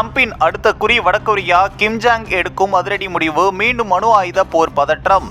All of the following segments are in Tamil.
ட்ரம்பின் அடுத்த குறி வடகொரியா கிம்ஜாங் எடுக்கும் அதிரடி முடிவு. மீண்டும் அணு ஆயுத போர் பதற்றம்.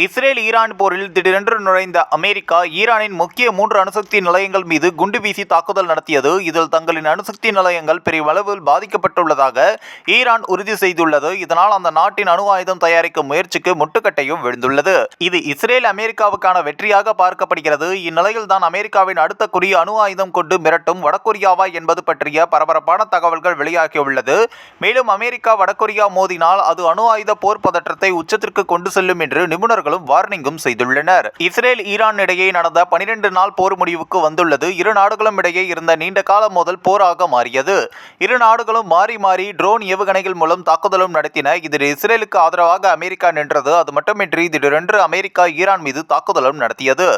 இஸ்ரேல் ஈரான் போரில் திடீரென்று நுழைந்த அமெரிக்கா ஈரானின் முக்கிய மூன்று அணுசக்தி நிலையங்கள் மீது குண்டு வீசி தாக்குதல் நடத்தியது. இதில் தங்களின் அணுசக்தி நிலையங்கள் பெரியளவில் பாதிக்கப்பட்டுள்ளதாக ஈரான் உறுதி செய்துள்ளது. இதனால் அந்த நாட்டின் அணு ஆயுதம் தயாரிக்கும் முயற்சிக்கு முட்டுக்கட்டையும் விழுந்துள்ளது. இது இஸ்ரேல் அமெரிக்காவுக்கான வெற்றியாக பார்க்கப்படுகிறது. இந்நிலையில் தான் அமெரிக்காவின் அடுத்த குறி அணு ஆயுதம் கொண்டு மிரட்டும் வடகொரியாவா என்பது பற்றிய பரபரப்பான தகவல்கள் வெளியாகியுள்ளது. மேலும் அமெரிக்கா வடகொரியா மோதினால் அது அணு ஆயுத போர் பதற்றத்தை உச்சத்திற்கு கொண்டு செல்லும் என்று நிபுணர் நிபுணர்களும் வார்னிங்கும் செய்துள்ளனர். இஸ்ரேல் ஈரான் இடையே நடந்த பனிரெண்டு நாள் போர் முடிவுக்கு வந்துள்ளது. இரு நாடுகளும் இடையே இருந்த நீண்ட கால மோதல் போராக மாறியது. இரு நாடுகளும் மாறி மாறி ட்ரோன் ஏவுகணைகள் மூலம் தாக்குதலும் நடத்தின இதில் இஸ்ரேலுக்கு ஆதரவாக அமெரிக்கா நின்றது. அது மட்டுமின்றி திடீரென்று அமெரிக்கா ஈரான் மீது தாக்குதலும் நடத்தியது.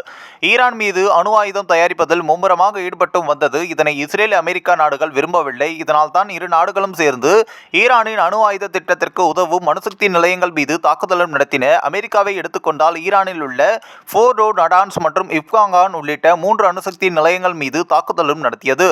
ஈரான் மீது அணு ஆயுதம் தயாரிப்பதில் மும்முரமாக ஈடுபட்டும் வந்தது. இதனை இஸ்ரேல் அமெரிக்கா நாடுகள் விரும்பவில்லை. இதனால் தான் இரு நாடுகளும் சேர்ந்து ஈரானின் அணு ஆயுத திட்டத்திற்கு உதவும் அணுசக்தி நிலையங்கள் மீது தாக்குதலும் நடத்தின அமெரிக்காவை எடுத்து எடுத்துக்கொண்டால் ஈரானில் உள்ள ஃபோர்டோ நடான்ஸ் மற்றும் இப்காங்கான் உள்ளிட்ட மூன்று அணுசக்தி நிலையங்கள் மீது தாக்குதலும் நடத்தியது.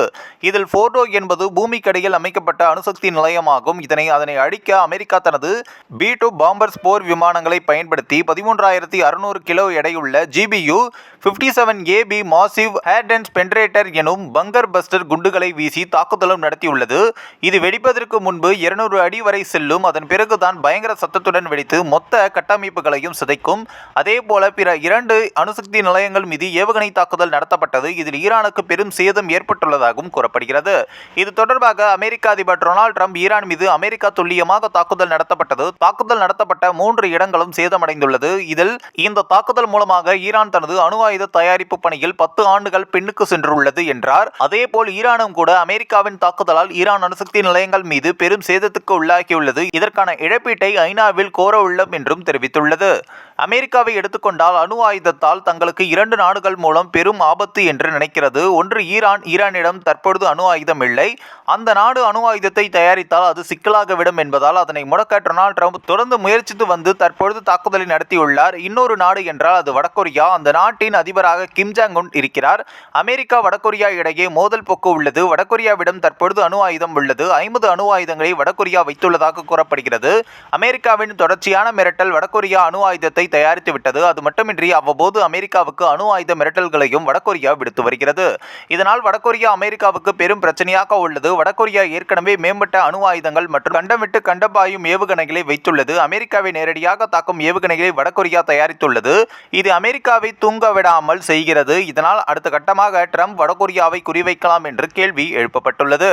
இதில் ஃபோர்டோ என்பது பூமிக்கடியில் அமைக்கப்பட்ட அணுசக்தி நிலையமாகும். இதனை அதனை அழிக்க அமெரிக்கா தனது பி டூ பாம்பர்ஸ் போர் விமானங்களை பயன்படுத்தி பதிமூன்றாயிரத்தி அறுநூறு கிலோ எடையுள்ள GBU fifty seven AB massive ordnance penetrator எனும் பங்கர் பஸ்டர் குண்டுகளை வீசி தாக்குதலும் நடத்தியுள்ளது. இது வெடிப்பதற்கு முன்பு இருநூறு அடி வரை செல்லும். அதன் பிறகுதான் பயங்கர சத்தத்துடன் வெடித்து மொத்த கட்டமைப்புகளையும் சிதைக்கும் அதே போல பிற இரண்டு அணுசக்தி நிலையங்கள் மீது ஏவுகணை தாக்குதல் நடத்தப்பட்டது. இதில் ஈரானுக்கு பெரும் சேதம் ஏற்பட்டுள்ளதாகவும் கூறப்படுகிறது. இது தொடர்பாக அமெரிக்க அதிபர் டொனால்டு ட்ரம்ப் ஈரான் மீது அமெரிக்கா துல்லியமாக தாக்குதல் நடத்தப்பட்டது. தாக்குதல் நடத்தப்பட்ட மூன்று இடங்களும் சேதமடைந்துள்ளது. இதில் இந்த தாக்குதல் மூலமாக ஈரான் தனது அணு ஆயுத தயாரிப்பு பணியில் பத்து ஆண்டுகள் பின்னுக்கு சென்றுள்ளது என்றார். அதேபோல் ஈரானும் கூட அமெரிக்காவின் தாக்குதலால் ஈரான் அணுசக்தி நிலையங்கள் மீது பெரும் சேதத்துக்கு உள்ளாகியுள்ளது. இதற்கான இழப்பீட்டை ஐநாவில் கோர உள்ளோம் என்றும் தெரிவித்துள்ளது. அமெரிக்காவை எடுத்துக்கொண்டால் அணு ஆயுதத்தால் தங்களுக்கு இரண்டு நாடுகள் மூலம் பெரும் ஆபத்து என்று நினைக்கிறது. ஒன்று ஈரான் ஈரானிடம் தற்பொழுது அணு ஆயுதம் இல்லை. அந்த நாடு அணு ஆயுதத்தை தயாரித்தால் அது சிக்கலாகவிடும் என்பதால் அதனை முடக்க டொனால்ட் ட்ரம்ப் தொடர்ந்து முயற்சித்து வந்து தற்பொழுது தாக்குதலை நடத்தியுள்ளார். இன்னொரு நாடு என்றால் அது வடகொரியா. அந்த நாட்டின் அதிபராக கிம் ஜாங் உன் இருக்கிறார். அமெரிக்கா வடகொரியா இடையே மோதல் போக்கு உள்ளது. வடகொரியாவிடம் தற்பொழுது அணு ஆயுதம் உள்ளது. ஐம்பது அணு ஆயுதங்களை வடகொரியா வைத்துள்ளதாக கூறப்படுகிறது. அமெரிக்காவின் தொடர்ச்சியான மிரட்டல் வடகொரியா அணு ஆயுதத்தை தயாரித்துவிட்டது அது மட்டுமின்றி அவ்வப்போது அமெரிக்காவுக்கு அணு ஆயுத மிரட்டல்களையும் வடகொரியா விடுத்து வருகிறது. இதனால் வடகொரியா அமெரிக்காவுக்கு பெரும் பிரச்சனையாக உள்ளது. வடகொரியா ஏற்கனவே மேம்பட்ட அணு ஆயுதங்கள் மற்றும் கண்டமிட்டு கண்டபாயும் ஏவுகணைகளை வைத்துள்ளது. அமெரிக்காவை நேரடியாக தாக்கும் ஏவுகணைகளை வடகொரியா தயாரித்துள்ளது. இது அமெரிக்காவை தூங்க விடாமல் செய்கிறது. இதனால் அடுத்த கட்டமாக ட்ரம்ப் வடகொரியாவை குறிவைக்கலாம் என்று கேள்வி எழுப்பப்பட்டுள்ளது.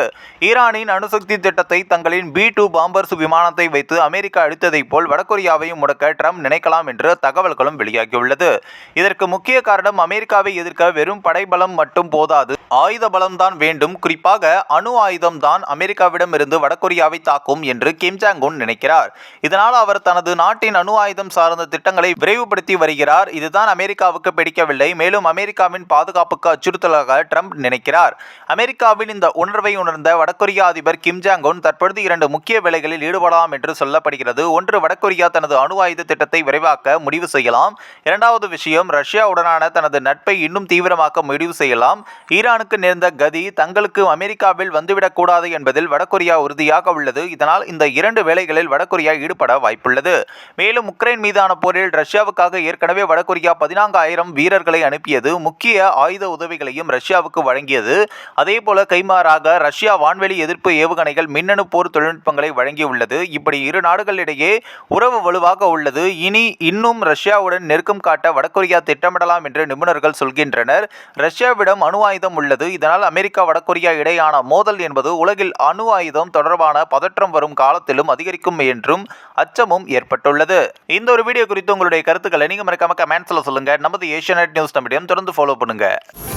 ஈரானின் அணுசக்தி திட்டத்தை தங்களின் பி டூ பாம்பர்ஸ் விமானத்தை வைத்து அமெரிக்கா அழித்ததைப் போல் வடகொரியாவையும் முடக்க ட்ரம்ப் நினைக்கலாம் என்று தகவல்களும் வெளியாகியுள்ளது. இதற்கு முக்கிய காரணம் அமெரிக்காவை எதிர்க்க வெறும் படைபலம் மட்டும் போதாது. ஆயுத பலம்தான் வேண்டும். குறிப்பாக அணு ஆயுதம் தான் அமெரிக்காவிடம் இருந்து வடகொரியாவை தாக்கும் என்று கிம் ஜாங் உன் நினைக்கிறார். இதனால் அவர் தனது நாட்டின் அணு ஆயுதம் சார்ந்த திட்டங்களை விரைவுபடுத்தி வருகிறார். இதுதான் அமெரிக்காவுக்கு பிடிக்கவில்லை. மேலும் அமெரிக்காவின் பாதுகாப்புக்கு அச்சுறுத்தலாக ட்ரம்ப் நினைக்கிறார். அமெரிக்காவின் இந்த உணர்வை உணர்ந்த வடகொரியா அதிபர் கிம் ஜாங் உன் தற்பொழுது இரண்டு முக்கிய வேலைகளில் ஈடுபடலாம் என்று சொல்லப்படுகிறது. ஒன்று வடகொரியா தனது அணு ஆயுத திட்டத்தை விரைவாக்க முடிவு செய்யலாம். இரண்டாவது விஷயம் ரஷ்யாவுடனான தனது நட்பை இன்னும் தீவிரமாக்க முடிவு செய்யலாம். ஈரானுக்கு நேர்ந்த கதி தங்களுக்கு அமெரிக்காவில் வந்துவிடக்கூடாது என்பதில் வடகொரியா உறுதியாக உள்ளது. இதனால் இந்த இரண்டு வேலைகளில் வடகொரியா ஈடுபட வாய்ப்புள்ளது. மேலும் உக்ரைன் மீதான போரில் ரஷ்யாவுக்காக ஏற்கனவே வடகொரியா பதினான்காயிரம் வீரர்களை அனுப்பியது முக்கிய ஆயுத உதவிகளையும் ரஷ்யாவுக்கு வழங்கியது. அதேபோல கைமாறாக ரஷ்யா வான்வெளி எதிர்ப்பு ஏவுகணைகள் மின்னணு போர் தொழில்நுட்பங்களை வழங்கியுள்ளது. இப்படி இரு நாடுகளிடையே உறவு வலுவாக உள்ளது. இனி இன்னும் ரஷ்யாவுடன் நெருக்கம் காட்ட வடகொரியா திட்டமிடலாம் என்று நிபுணர்கள் சொல்கின்றனர். ரஷ்யாவிடம் அணு ஆயுதம் உள்ளது. இதனால் அமெரிக்கா வடகொரியா இடையான மோதல் என்பது உலகில் அணு ஆயுதம் தொடர்பான பதற்றம் வரும் காலத்திலும் அதிகரிக்கும் என்றும் அச்சமும் ஏற்பட்டுள்ளது. இந்த ஒரு வீடியோ குறித்து உங்களுடைய கருத்துக்களை நீங்க மறக்காம கமெண்ட்ஸில் சொல்லுங்கள் நமது ஏஷியநெட் நியூஸ் நம்மிடம் தொடர்ந்து ஃபாலோ பண்ணுங்கள்